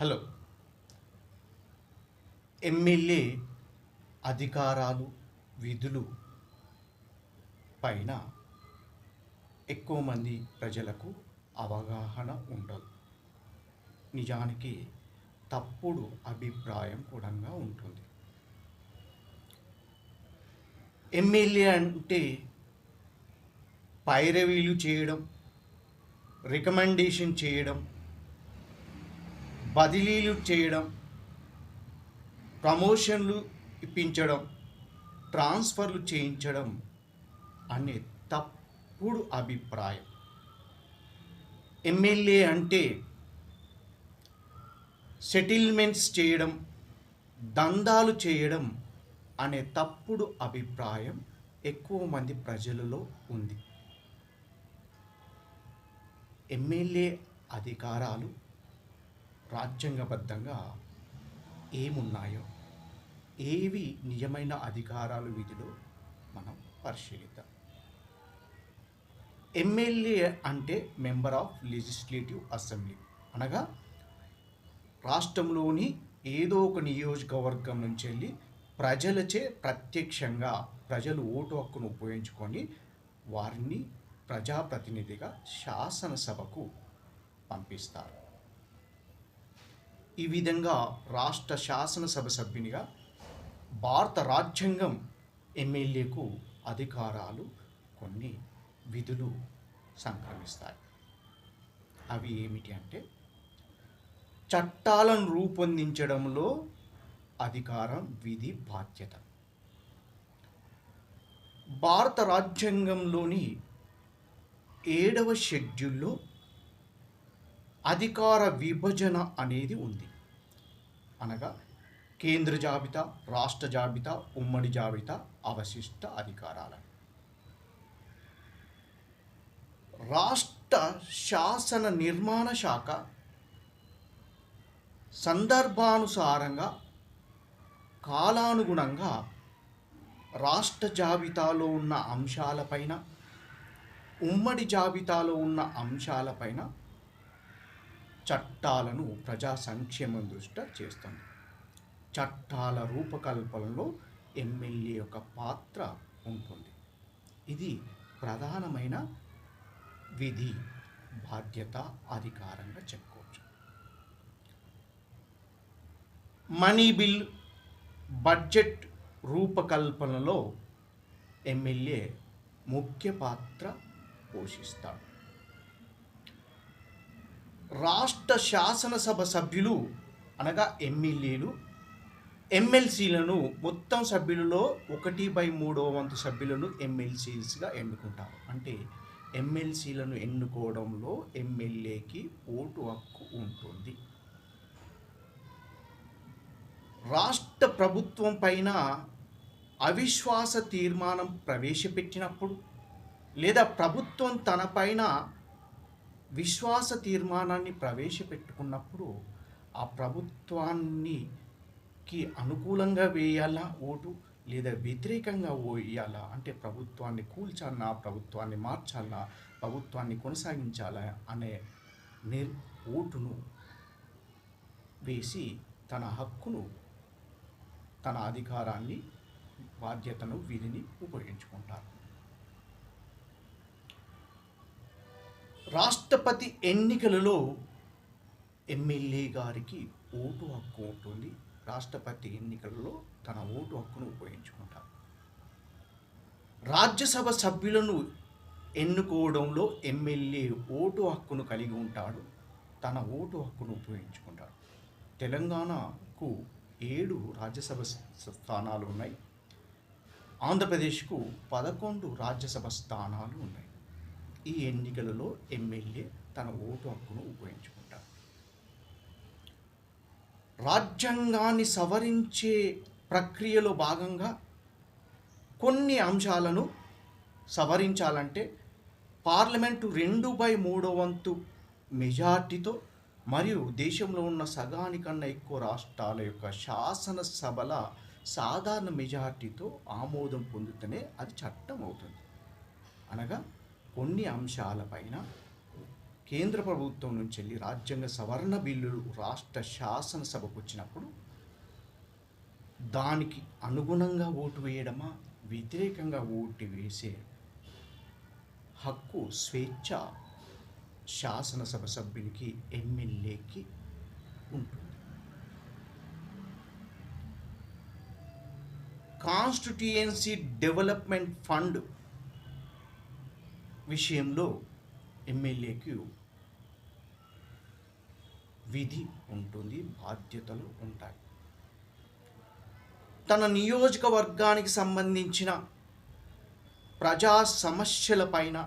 Hello. MLA అధికారాలు విధులు పైన ఎక్కువ మంది ప్రజలకు అవగాహన ఉండదు. నిజానికి తప్పుడు అభిప్రాయం కూడా ఉంటుంది. ఎమ్మెల్యే అంటే పైరవీలు చేయడం రికమెండేషన్ చేయడం బదిలీలు చేయడం ప్రమోషన్లు ఇప్పించడం ట్రాన్స్ఫర్లు చేయించడం అనే తప్పుడు అభిప్రాయం. ఎమ్మెల్యే అంటే సెటిల్మెంట్స్ చేయడం దందాలు చేయడం అనే తప్పుడు అభిప్రాయం ఎక్కువ మంది ప్రజలలో ఉంది. ఎమ్మెల్యే అధికారాలు రాజ్యాంగబద్ధంగా ఏమున్నాయో ఏవి నిజమైన అధికారాలు విధిలో మనం పరిశీలిద్దాం. ఎమ్మెల్యే అంటే మెంబర్ ఆఫ్ లెజిస్లేటివ్ అసెంబ్లీ. అనగా రాష్ట్రంలోని ఏదో ఒక నియోజకవర్గం నుంచి వెళ్ళి ప్రజలచే ప్రత్యక్షంగా ప్రజలు ఓటు హక్కును ఉపయోగించుకొని వారిని ప్రజాప్రతినిధిగా శాసనసభకు పంపిస్తారు. ఈ విధంగా రాష్ట్ర శాసనసభ సభ్యునిగా భారత రాజ్యాంగం ఎమ్మెల్యేకు అధికారాలు కొన్ని విధులు సంక్రమిస్తాయి. అవి ఏమిటి అంటే చట్టాలను రూపొందించడంలో అధికారం విధి బాధ్యత. భారత రాజ్యాంగంలోని ఏడవ షెడ్యూల్లో అధికార విభజన అనేది ఉంది. అనగా కేంద్ర జాబితా రాష్ట్ర జాబితా ఉమ్మడి జాబితా అవశిష్ట అధికారాలు. రాష్ట్ర శాసన నిర్మాణ శాఖ సందర్భానుసారంగా కాలానుగుణంగా రాష్ట్ర జాబితాలో ఉన్న అంశాలపైన ఉమ్మడి జాబితాలో ఉన్న అంశాలపైన చట్టాలను ప్రజా సంక్షేమం దృష్ట్యా చేస్తుంది. చట్టాల రూపకల్పనలో ఎమ్మెల్యే యొక్క పాత్ర ఉంటుంది. ఇది ప్రధానమైన విధి బాధ్యత అధికారంగా చెప్పుకోవచ్చు. మనీ బిల్ బడ్జెట్ రూపకల్పనలో ఎమ్మెల్యే ముఖ్య పాత్ర పోషిస్తాడు. రాష్ట్ర శాసనసభ సభ్యులు అనగా ఎమ్మెల్యేలు ఎమ్మెల్సీలను మొత్తం సభ్యులలో ఒకటి బై మూడో వంతు సభ్యులను ఎమ్మెల్సీస్గా ఎన్నుకుంటారు. అంటే ఎమ్మెల్సీలను ఎన్నుకోవడంలో ఎమ్మెల్యేకి ఓటు హక్కు ఉంటుంది. రాష్ట్ర ప్రభుత్వం పైన అవిశ్వాస తీర్మానం ప్రవేశపెట్టినప్పుడు లేదా ప్రభుత్వం తనపైన విశ్వాస తీర్మానాన్ని ప్రవేశపెట్టుకున్నప్పుడు ఆ ప్రభుత్వానికి అనుకూలంగా వేయాలా ఓటు లేదా వ్యతిరేకంగా వేయాలా? అంటే ప్రభుత్వాన్ని కూల్చాలా? ప్రభుత్వాన్ని మార్చాలా? ప్రభుత్వాన్ని కొనసాగించాలా? అనే నిర్ ఓటును వేసి తన హక్కును తన అధికారాన్ని బాధ్యతను వీరిని ఉపయోగించుకుంటారు. రాష్ట్రపతి ఎన్నికలలో ఎమ్మెల్యే గారికి ఓటు హక్కు ఉంటుంది. రాష్ట్రపతి ఎన్నికలలో తన ఓటు హక్కును ఉపయోగించుకుంటారు. రాజ్యసభ సభ్యులను ఎన్నుకోవడంలో ఎమ్మెల్యే ఓటు హక్కును కలిగి ఉంటాడు. తన ఓటు హక్కును ఉపయోగించుకుంటాడు. తెలంగాణకు ఏడు రాజ్యసభ స్థానాలు ఉన్నాయి. ఆంధ్రప్రదేశ్కు పదకొండు రాజ్యసభ స్థానాలు ఉన్నాయి. ఈ ఎన్నికలలో ఎమ్మెల్యే తన ఓటు హక్కును ఉపయోగించుకుంటారు. రాజ్యాంగాన్ని సవరించే ప్రక్రియలో భాగంగా కొన్ని అంశాలను సవరించాలంటే పార్లమెంటు రెండు బై మూడో వంతు మెజార్టీతో మరియు దేశంలో ఉన్న సగానికన్నా ఎక్కువ రాష్ట్రాల యొక్క శాసనసభల సాధారణ మెజార్టీతో ఆమోదం పొందితేనే అది చట్టం అవుతుంది అనగా కొన్ని అంశాలపైన కేంద్ర ప్రభుత్వం నుంచి వెళ్ళి రాజ్యాంగ సవరణ బిల్లులు రాష్ట్ర శాసనసభకు వచ్చినప్పుడు దానికి అనుగుణంగా ఓటు వేయడమా? వ్యతిరేకంగా ఓటు వేసే హక్కు స్వేచ్ఛ శాసనసభ సభ్యునికి ఎమ్మెల్యేకి ఉంటుంది. కాన్స్టిట్యుయెన్సీ డెవలప్మెంట్ ఫండ్ విషయంలో ఎమ్మెల్యేకి విధి ఉంటుంది బాధ్యతలు ఉంటాయి. తన నియోజకవర్గానికి సంబంధించిన ప్రజా సమస్యలపైన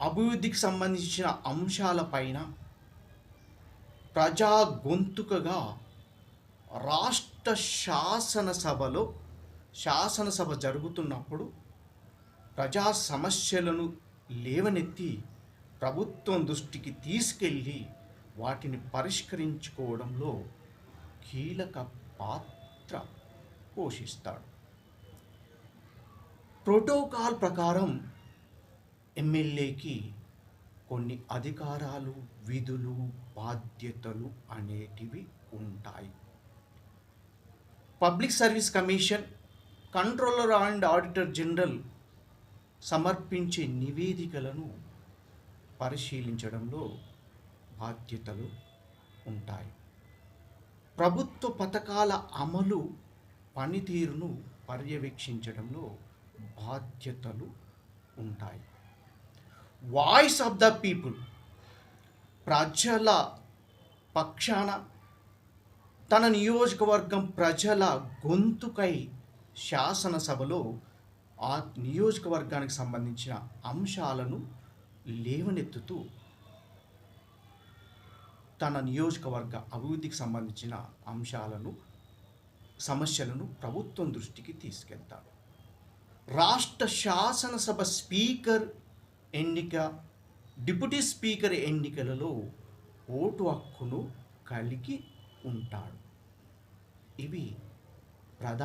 అభివృద్ధికి సంబంధించిన అంశాలపైన ప్రజా గొంతుకగా రాష్ట్ర శాసనసభలో శాసనసభ జరుగుతున్నప్పుడు ప్రజా సమస్యలను లేవనెత్తి ప్రభుత్వం దృష్టికి తీసుకెళ్ళి వాటిని పరిష్కరించుకోవడంలో కీలక పాత్ర పోషిస్తాడు. ప్రోటోకాల్ ప్రకారం ఎమ్మెల్యేకి కొన్ని అధికారాలు విధులు బాధ్యతలు అనేటివి ఉంటాయి. Public service commission controller and auditor general సమర్పించే నివేదికలను పరిశీలించడంలో బాధ్యతలు ఉంటాయి. ప్రభుత్వ పథకాల అమలు పనితీరును పర్యవేక్షించడంలో బాధ్యతలు ఉంటాయి. వాయిస్ ఆఫ్ ద పీపుల్ ప్రజల పక్షాన తన నియోజకవర్గం ప్రజల గొంతుకై శాసనసభలో ఆ నియోజకవర్గానికి సంబంధించిన అంశాలను లేవనెత్తుతూ తన నియోజకవర్గ అభివృద్ధికి సంబంధించిన అంశాలను సమస్యలను ప్రభుత్వం దృష్టికి తీసుకెళ్తాడు. రాష్ట్ర శాసనసభ స్పీకర్ ఎన్నిక డిప్యూటీ స్పీకర్ ఎన్నికలలో ఓటు హక్కును కలిగి ఉంటాడు. ఇవి ప్రధాన